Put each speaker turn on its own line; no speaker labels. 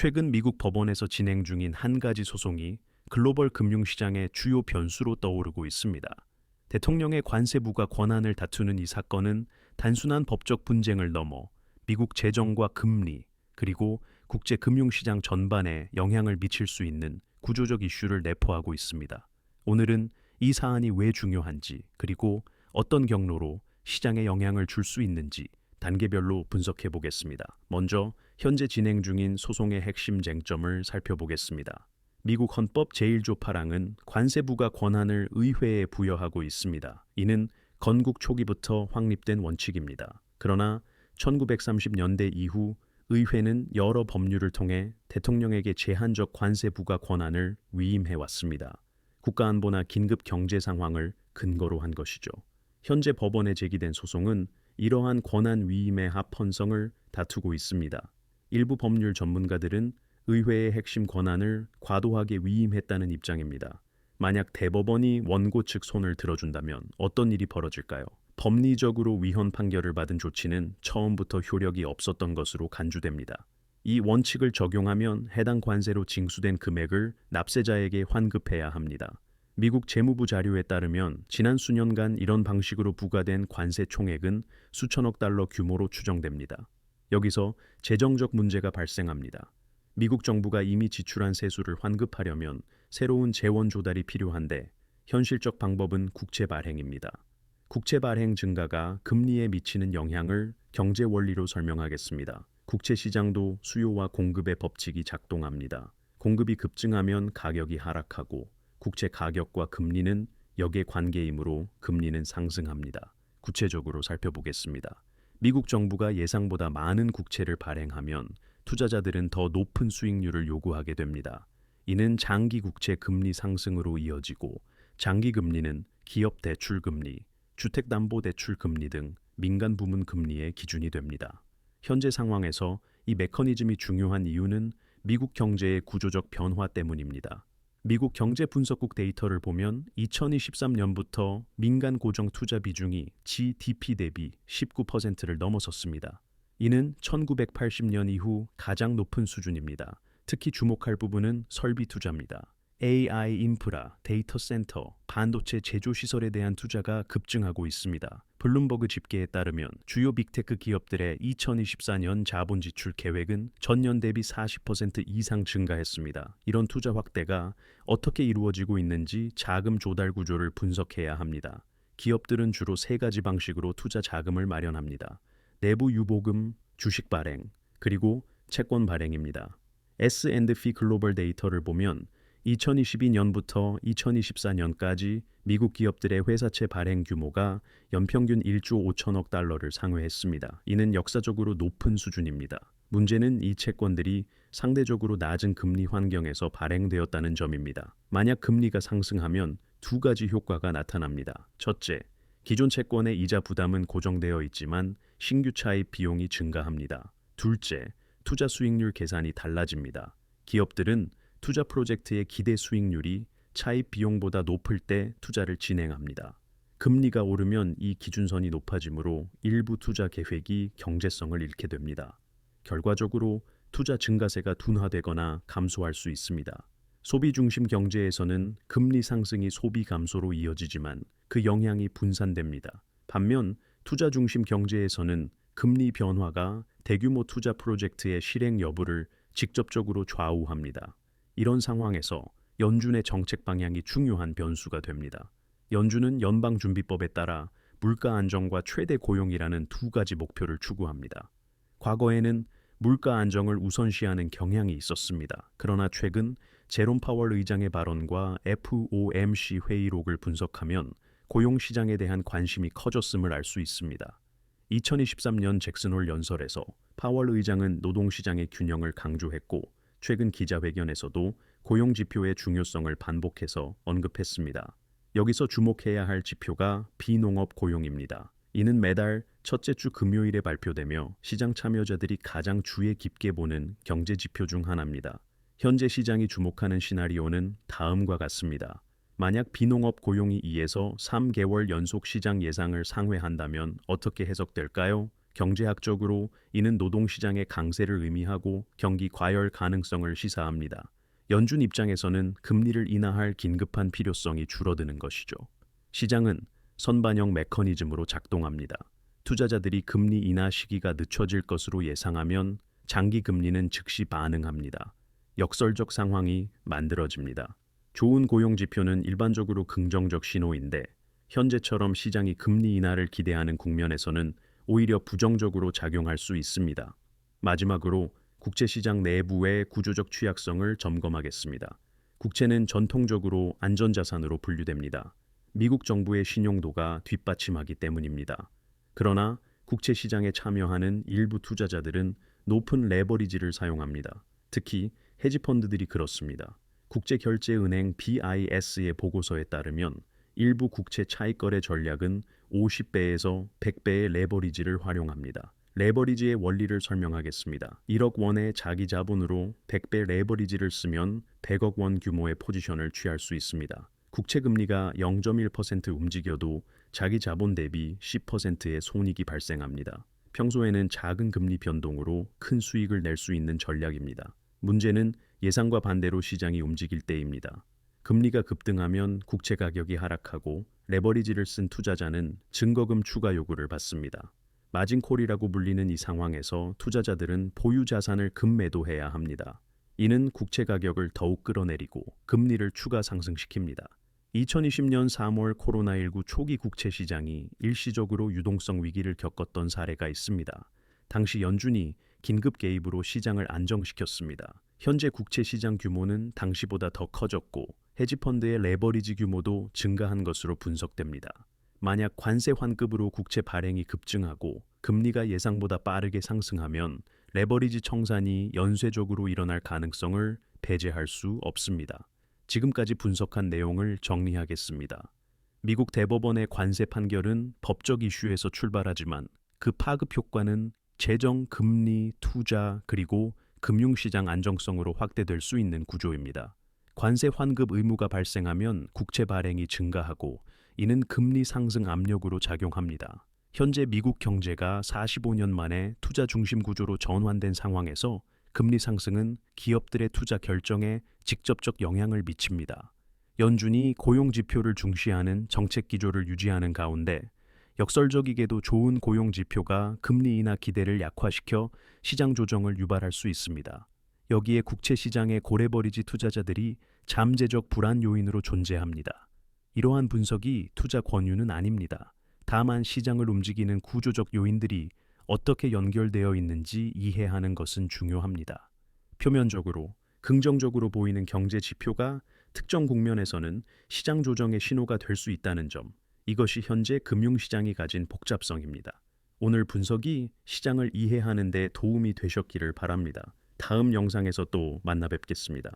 최근 미국 법원에서 진행 중인 한 가지 소송이 글로벌 금융시장의 주요 변수로 떠오르고 있습니다. 대통령의 관세 부과 권한을 다투는 이 사건은 단순한 법적 분쟁을 넘어 미국 재정과 금리 그리고 국제 금융시장 전반에 영향을 미칠 수 있는 구조적 이슈를 내포하고 있습니다. 오늘은 이 사안이 왜 중요한지 그리고 어떤 경로로 시장에 영향을 줄 수 있는지 단계별로 분석해 보겠습니다. 먼저 현재 진행 중인 소송의 핵심 쟁점을 살펴보겠습니다. 미국 헌법 제1조 8항은 관세 부과 권한을 의회에 부여하고 있습니다. 이는 건국 초기부터 확립된 원칙입니다. 그러나 1930년대 이후 의회는 여러 법률을 통해 대통령에게 제한적 관세 부과 권한을 위임해 왔습니다. 국가안보나 긴급 경제 상황을 근거로 한 것이죠. 현재 법원에 제기된 소송은 이러한 권한 위임의 합헌성을 다투고 있습니다. 일부 법률 전문가들은 의회의 핵심 권한을 과도하게 위임했다는 입장입니다. 만약 대법원이 원고 측 손을 들어준다면 어떤 일이 벌어질까요? 법리적으로 위헌 판결을 받은 조치는 처음부터 효력이 없었던 것으로 간주됩니다. 이 원칙을 적용하면 해당 관세로 징수된 금액을 납세자에게 환급해야 합니다. 미국 재무부 자료에 따르면 지난 수년간 이런 방식으로 부과된 관세 총액은 수천억 달러 규모로 추정됩니다. 여기서 재정적 문제가 발생합니다. 미국 정부가 이미 지출한 세수를 환급하려면 새로운 재원 조달이 필요한데 현실적 방법은 국채 발행입니다. 국채 발행 증가가 금리에 미치는 영향을 경제 원리로 설명하겠습니다. 국채 시장도 수요와 공급의 법칙이 작동합니다. 공급이 급증하면 가격이 하락하고 국채 가격과 금리는 역의 관계이므로 금리는 상승합니다. 구체적으로 살펴보겠습니다. 미국 정부가 예상보다 많은 국채를 발행하면 투자자들은 더 높은 수익률을 요구하게 됩니다. 이는 장기 국채 금리 상승으로 이어지고 장기 금리는 기업 대출 금리, 주택 담보 대출 금리 등 민간 부문 금리의 기준이 됩니다. 현재 상황에서 이 메커니즘이 중요한 이유는 미국 경제의 구조적 변화 때문입니다. 미국 경제 분석국 데이터를 보면 2023년부터 민간 고정 투자 비중이 GDP 대비 19%를 넘어섰습니다. 이는 1980년 이후 가장 높은 수준입니다. 특히 주목할 부분은 설비 투자입니다. AI 인프라, 데이터 센터, 반도체 제조 시설에 대한 투자가 급증하고 있습니다. 블룸버그 집계에 따르면 주요 빅테크 기업들의 2024년 자본 지출 계획은 전년 대비 40% 이상 증가했습니다. 이런 투자 확대가 어떻게 이루어지고 있는지 자금 조달 구조를 분석해야 합니다. 기업들은 주로 세 가지 방식으로 투자 자금을 마련합니다. 내부 유보금, 주식 발행, 그리고 채권 발행입니다. S&P 글로벌 데이터를 보면 2022년부터 2024년까지 미국 기업들의 회사채 발행 규모가 연평균 1조 5천억 달러를 상회했습니다. 이는 역사적으로 높은 수준입니다. 문제는 이 채권들이 상대적으로 낮은 금리 환경에서 발행되었다는 점입니다. 만약 금리가 상승하면 두 가지 효과가 나타납니다. 첫째, 기존 채권의 이자 부담은 고정되어 있지만 신규 차입 비용이 증가합니다. 둘째, 투자 수익률 계산이 달라집니다. 기업들은 투자 프로젝트의 기대 수익률이 차입 비용보다 높을 때 투자를 진행합니다. 금리가 오르면 이 기준선이 높아지므로 일부 투자 계획이 경제성을 잃게 됩니다. 결과적으로 투자 증가세가 둔화되거나 감소할 수 있습니다. 소비 중심 경제에서는 금리 상승이 소비 감소로 이어지지만 그 영향이 분산됩니다. 반면 투자 중심 경제에서는 금리 변화가 대규모 투자 프로젝트의 실행 여부를 직접적으로 좌우합니다. 이런 상황에서 연준의 정책 방향이 중요한 변수가 됩니다. 연준은 연방준비법에 따라 물가 안정과 최대 고용이라는 두 가지 목표를 추구합니다. 과거에는 물가 안정을 우선시하는 경향이 있었습니다. 그러나 최근 제롬 파월 의장의 발언과 FOMC 회의록을 분석하면 고용 시장에 대한 관심이 커졌음을 알 수 있습니다. 2023년 잭슨홀 연설에서 파월 의장은 노동 시장의 균형을 강조했고 최근 기자회견에서도 고용 지표의 중요성을 반복해서 언급했습니다. 여기서 주목해야 할 지표가 비농업 고용입니다. 이는 매달 첫째 주 금요일에 발표되며 시장 참여자들이 가장 주의 깊게 보는 경제 지표 중 하나입니다. 현재 시장이 주목하는 시나리오는 다음과 같습니다. 만약 비농업 고용이 2에서 3개월 연속 시장 예상을 상회한다면 어떻게 해석될까요? 경제학적으로 이는 노동시장의 강세를 의미하고 경기 과열 가능성을 시사합니다. 연준 입장에서는 금리를 인하할 긴급한 필요성이 줄어드는 것이죠. 시장은 선반영 메커니즘으로 작동합니다. 투자자들이 금리 인하 시기가 늦춰질 것으로 예상하면 장기 금리는 즉시 반응합니다. 역설적 상황이 만들어집니다. 좋은 고용 지표는 일반적으로 긍정적 신호인데 현재처럼 시장이 금리 인하를 기대하는 국면에서는 오히려 부정적으로 작용할 수 있습니다. 마지막으로 국채 시장 내부의 구조적 취약성을 점검하겠습니다. 국채는 전통적으로 안전자산으로 분류됩니다. 미국 정부의 신용도가 뒷받침하기 때문입니다. 그러나 국채 시장에 참여하는 일부 투자자들은 높은 레버리지를 사용합니다. 특히 헤지펀드들이 그렇습니다. 국제결제은행 BIS의 보고서에 따르면 일부 국채 차익거래 전략은 50배에서 100배의 레버리지를 활용합니다. 레버리지의 원리를 설명하겠습니다. 1억 원의 자기 자본으로 100배 레버리지를 쓰면 100억 원 규모의 포지션을 취할 수 있습니다. 국채 금리가 0.1% 움직여도 자기 자본 대비 10%의 손익이 발생합니다. 평소에는 작은 금리 변동으로 큰 수익을 낼 수 있는 전략입니다. 문제는 예상과 반대로 시장이 움직일 때입니다. 금리가 급등하면 국채 가격이 하락하고 레버리지를 쓴 투자자는 증거금 추가 요구를 받습니다. 마진콜이라고 불리는 이 상황에서 투자자들은 보유 자산을 급매도해야 합니다. 이는 국채 가격을 더욱 끌어내리고 금리를 추가 상승시킵니다. 2020년 3월 코로나19 초기 국채 시장이 일시적으로 유동성 위기를 겪었던 사례가 있습니다. 당시 연준이 긴급 개입으로 시장을 안정시켰습니다. 현재 국채 시장 규모는 당시보다 더 커졌고 헤지펀드의 레버리지 규모도 증가한 것으로 분석됩니다. 만약 관세 환급으로 국채 발행이 급증하고 금리가 예상보다 빠르게 상승하면 레버리지 청산이 연쇄적으로 일어날 가능성을 배제할 수 없습니다. 지금까지 분석한 내용을 정리하겠습니다. 미국 대법원의 관세 판결은 법적 이슈에서 출발하지만 그 파급 효과는 재정, 금리, 투자, 그리고 금융시장 안정성으로 확대될 수 있는 구조입니다. 관세 환급 의무가 발생하면 국채 발행이 증가하고 이는 금리 상승 압력으로 작용합니다. 현재 미국 경제가 45년 만에 투자 중심 구조로 전환된 상황에서 금리 상승은 기업들의 투자 결정에 직접적 영향을 미칩니다. 연준이 고용 지표를 중시하는 정책 기조를 유지하는 가운데 역설적이게도 좋은 고용 지표가 금리 인하 기대를 약화시켜 시장 조정을 유발할 수 있습니다. 여기에 국채 시장의 고래버리지 투자자들이 잠재적 불안 요인으로 존재합니다. 이러한 분석이 투자 권유는 아닙니다. 다만 시장을 움직이는 구조적 요인들이 어떻게 연결되어 있는지 이해하는 것은 중요합니다. 표면적으로 긍정적으로 보이는 경제 지표가 특정 국면에서는 시장 조정의 신호가 될 수 있다는 점, 이것이 현재 금융시장이 가진 복잡성입니다. 오늘 분석이 시장을 이해하는 데 도움이 되셨기를 바랍니다. 다음 영상에서 또 만나 뵙겠습니다.